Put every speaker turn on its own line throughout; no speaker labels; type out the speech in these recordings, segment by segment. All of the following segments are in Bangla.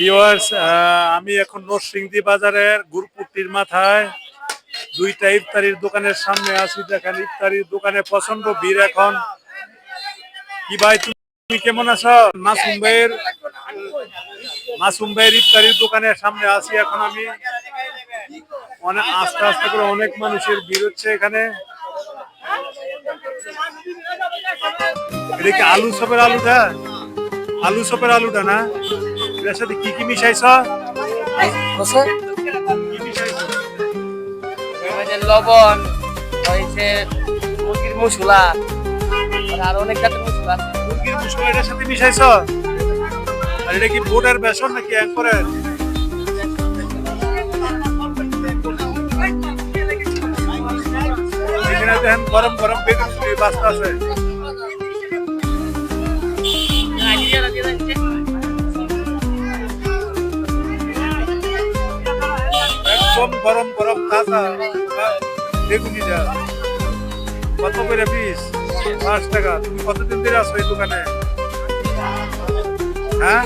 ভিউয়ার্স আমি এখন নরসিংদী বাজারের গুরপুটির মাথায় দুইটা ইফতারির দোকানের সামনে আছি। দেখেন, ইফতারির দোকানে প্রচণ্ড ভিড় এখন। কি ভাই তুমি কেমন আছো? মাসুম ভাইয়ের মাসুম ভাইয়ের ইফতারির দোকানের সামনে আছি এখন আমি। অনেক আস্তে আস্তে করে অনেক মানুষের ভিড় হচ্ছে এখানে। এটা কি আলু চপের আলুটা? আলু চপের আলুটা না? এটার সাথে কি কি মিশাইছ?
লবণ হয়েছে মুরগির মশলা আর অনেক জাতের মশলা
মুরগির মশলা এটার সাথে মিশাইছ? আর এটা কি বোটের বেসন নাকি অ্যাঙ্করের এখানে দেখেন গরম গরম বেগুন বাস্তা আছে। একদম গরম গরম, তাজা। বেগুনি যা কত করে পিস? পাঁচ টাকা। তুমি কতদিন ধরে আসো এই দোকানে? হ্যাঁ?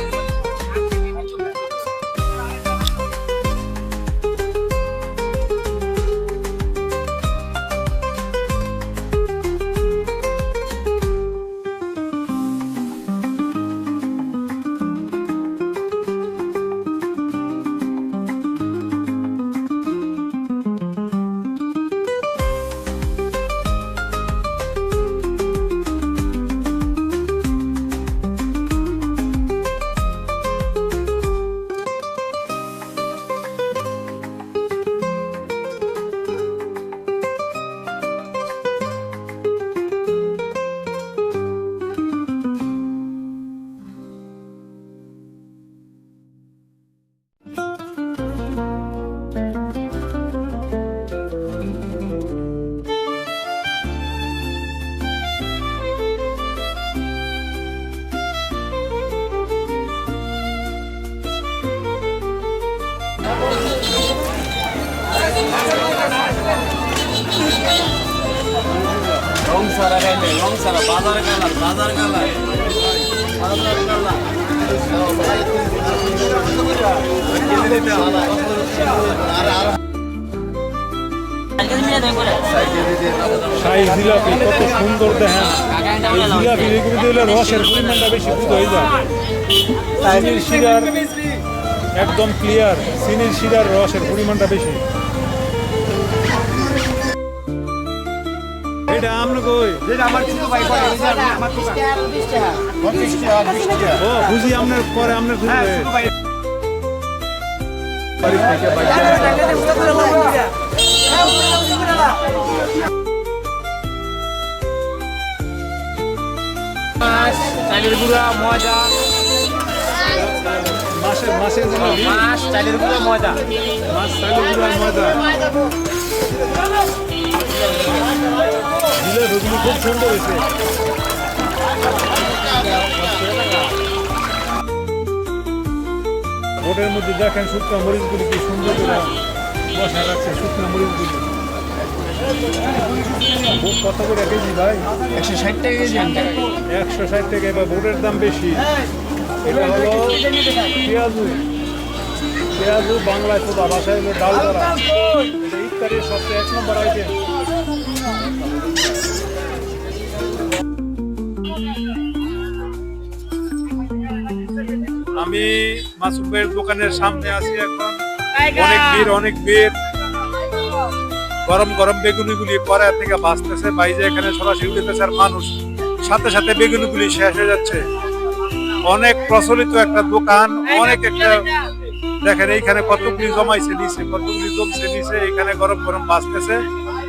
রং সারা রং সারা বাজার বাজার
জিলাপি, কত সুন্দর দেখেন। জিলাপি দিলে রসের পরিমাণটা বেশি হয়ে যায়। শিরার একদম ক্লিয়ার চিনির শিরার রসের পরিমাণটা বেশি। এটা আমরা কই? ও বুঝি আপনার পরে আপনার খুঁজবে বাড়ি থেকে বাইরে
মাছ চালের গুঁড়া ময়দা।
মাসের মাসের জিলাপি
মাছ চালের গুঁড়া ময়দা।
মাছ চালু গুঁড়ার ময়দা। জিলাপিগুলো খুব সুন্দর হয়েছে বোটের মধ্যে দেখেন শুকনো মরিচগুলি কি সুন্দর করে বসা রাখছে শুকনো মরিচগুলি। কত করে কেজি ভাই?
একশো ষাট টাকা কেজি
একশো ষাট টাকা এবার বোটের দাম বেশি। এটা হলো পেঁয়াজু। পেঁয়াজু বাংলায় সোদা ভাষায় ডাল ইফতারের সবচেয়ে এক নম্বর আইটেম আমি মাসুম ভাইয়ের দোকানের সামনে আছি এখন। অনেক ভিড় অনেক ভিড়। গরম গরম বেগুনিগুলি পরে থেকে বাঁচতেছে বাইরে এখানে সরাসরি উঠেছে আর মানুষ। সাথে সাথে বেগুনিগুলি শেষ হয়ে যাচ্ছে। অনেক প্রচলিত একটা দোকান অনেক একটা দেখেন এইখানে কতগুলি জমাইছে নিচে কতগুলি জমছে নিচে এখানে গরম গরম বাঁচতেছে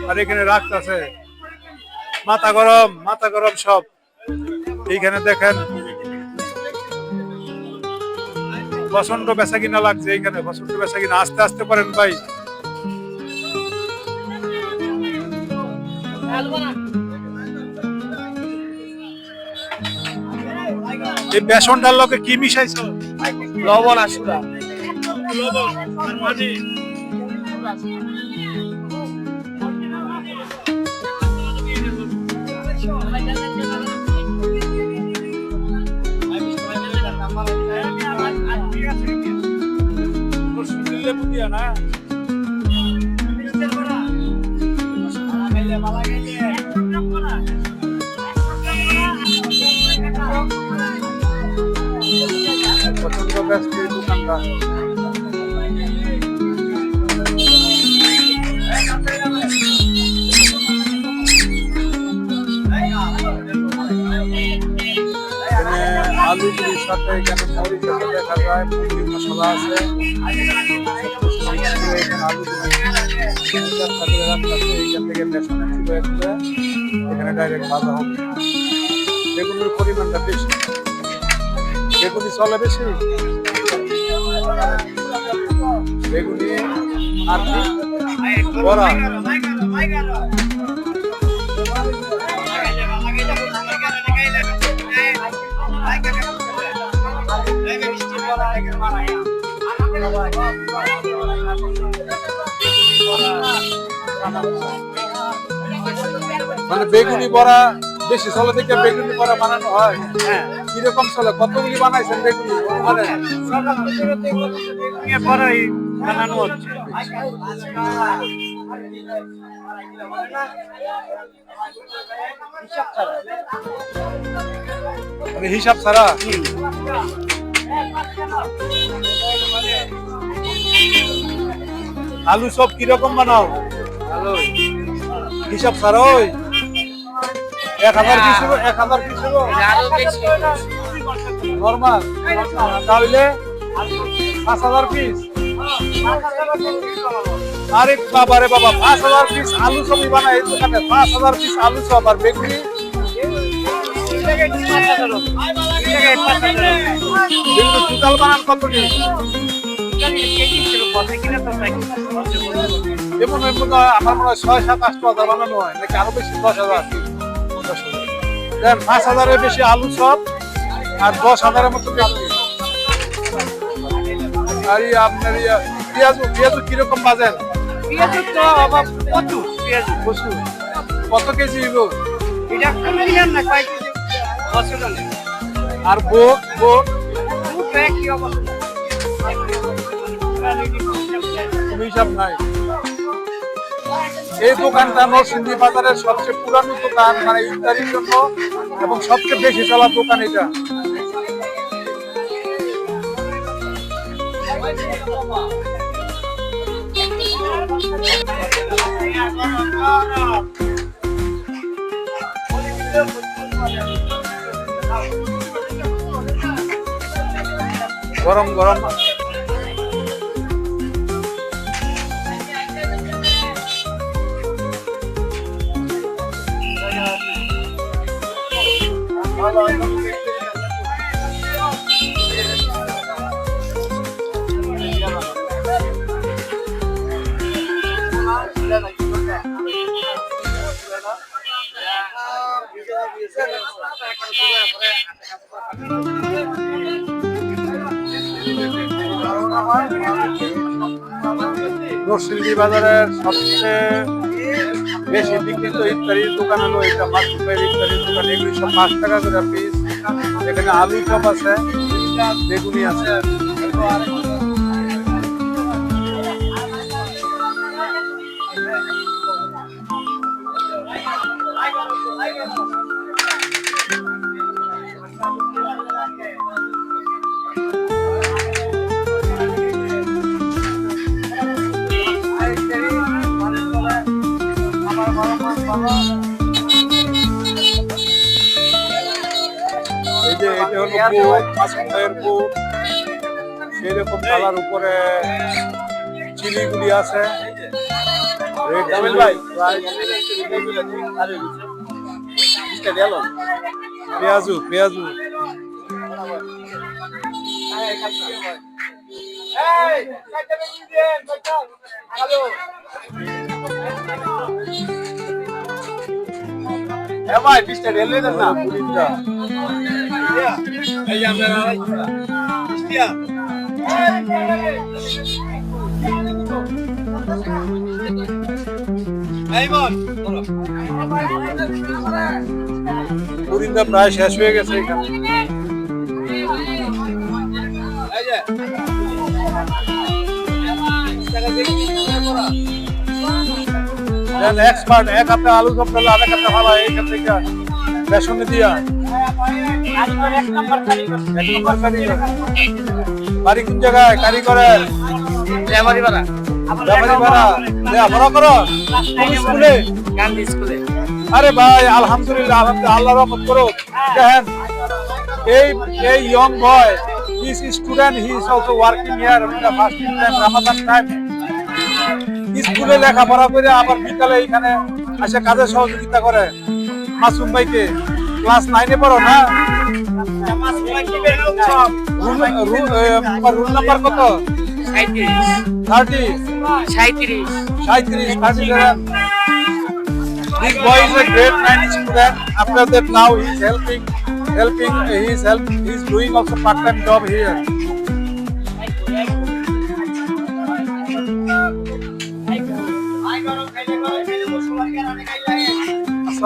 আর এখানে রাখতেছে। মাথা গরম মাথা গরম সব। এইখানে দেখেন প্রচণ্ড বেচা কিনা লাগছে এইখানে প্রচণ্ড বেচা কিনা আস্তে আস্তে পারেন ভাই। এই বেসনটার লোকে কি মিশাইছো?
লবণ আর সুরা
লেবু দিয়া না? প্রচণ্ড ব্যস্ত এই আলু পুরির সাথে এখানে মরিচ আছে দেখা যায় মুরগি মশলা আছে। এখানে ডাইরেক্ট ভাজা হবে বেগুনের পরিমাণটা বেশি। বেগুনি চলে বেশি? বেগুনি আর বড়া। মানে বেগুনি বড়া, বেশি চলে থেকে বেগুনি বড়া বানানো হয়। কীরকম চলে কতগুলি বানাইছেন বেগুনি?
বানানো হচ্ছে
মানে হিসাব ছাড়া? আলু সব কীরকম বানাও? হিসাব ছাড়া এক হাজার পিস এক হাজার পিস নর্মাল। তাহলে পাঁচ হাজার পিস আরে বাবা রে বাবা, পাঁচ হাজার পিস আলু সবই বানায় এই দোকানে। পাঁচ হাজার পিস আলু সব আর বেগুনি। বেগুনি বানান কত এমন এমন আমার মনে হয় ছয় সাত আট হাজার বানানো হয় নাকি আরও বেশি? দশ হাজার। দশ হাজার পাঁচ হাজারের বেশি আলু সব আর দশ হাজারের মতো আর আপনার পেঁয়াজু পেঁয়াজু কীরকম বাজেন
পেঁয়াজের তো অভাব প্রচুর পেঁয়াজ।
প্রচুর। কত কেজি
এটা কেজি?
আর
একই অবস্থা
হিসাব নাই। এই দোকানটা আমার নরসিংদী বাজারের সবচেয়ে পুরানো দোকান মানে ইফতারির জন্য, এবং সবচেয়ে বেশি চলা দোকান এটা। গরম গরম। নরসিংদী বাজারের সবচেয়ে বেশি বিক্রিত ইত্যাদির দোকান হলো এটা মাসুফের ইত্যাদির দোকান। এগুলি সব পাঁচ টাকা করে পিস এখানে আলু চপ আছে, বেগুনি আছে এই যে এটা হলো বুট বুট সেই রকম কালার উপরে চিলিগুলি আছে রেড চিলি পেঁয়াজু পেঁয়াজু
ভাই বিশটা রেলওয়ে দেন না।
পুরিটা
এই যে আপনারা। এই বোন
প্রায় শেষ হয়ে গেছে এখানে। এক্সপার্ট এক হাতে আলু আরেক হাতে ভালো এইখান থেকে বেসনে দিয়া। এক নম্বর কারিগর। বাড়ি কোন জায়গায়? কারিগরের
ব্যাপারী পাড়া
ব্যাপারী ভাড়া লেখাপড়া করো। স্কুলে?
গান্ধী স্কুলে।
আরে ভাই আলহামদুলিল্লাহ আলহামদুলিল্লাহ আল্লাহ রহমত করো দেখেন এই এই young boy is student he is also working here in the fasting time Ramadan time স্কুলে লেখাপড়া করে আবার বিদ্যালয়ে এখানে এসে কাজে সহযোগিতা করে। মাসুম ভাইকে ক্লাস নাইনে পড়ো না? আপনাদের now his helping helping his help his doing of part time job here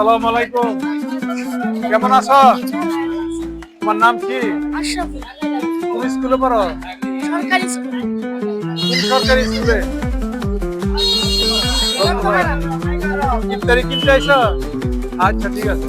আসসালামু আলাইকুম। কেমন আছো? তোমার নাম কি? তুমি স্কুলে পড়ো?
সরকারি স্কুল।
সরকারি স্কুলে? ইফতারি কিনতে আইছো আচ্ছা ঠিক আছে।